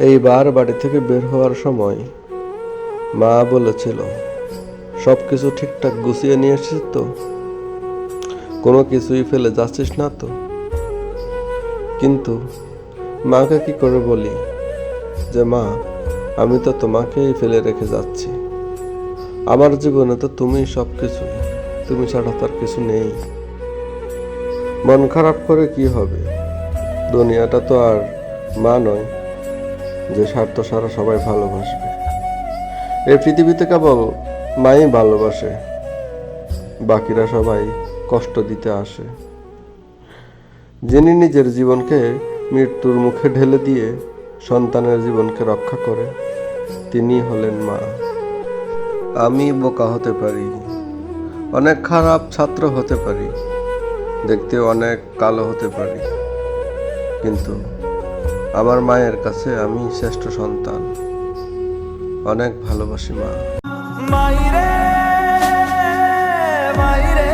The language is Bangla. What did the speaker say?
এইবার বাড়ি থেকে বের হওয়ার সময় মা বলেছিল, সব কিছু ঠিকঠাক গুছিয়ে নিয়ে এসেছিস তো? কোনো কিছুই ফেলে যাচ্ছিস না তো? কিন্তু মাকে কি করে বলি যে, মা, আমি তো তোমাকেই ফেলে রেখে যাচ্ছি। আমার জীবনে তো তুমি সব কিছু তুমি ছাড়া তার কিছু নেই। মন খারাপ করে কি হবে? দুনিয়াটা তো আর মা নয় যে স্বার্থ সারা সবাই ভালোবাসবে। এই পৃথিবীতে কেবল মাই ভালোবাসে, বাকিরা সবাই কষ্ট দিতে আসে। যিনি নিজের জীবনকে মৃত্যুর মুখে ঢেলে দিয়ে সন্তানের জীবনকে রক্ষা করে, তিনি হলেন মা। আমি বোকা হতে পারি, অনেক খারাপ ছাত্র হতে পারি, দেখতে অনেক কালো হতে পারি, কিন্তু আমার মায়ের কাছে আমি শ্রেষ্ঠ সন্তান। অনেক ভালোবাসি মা। মাইরে মাইরে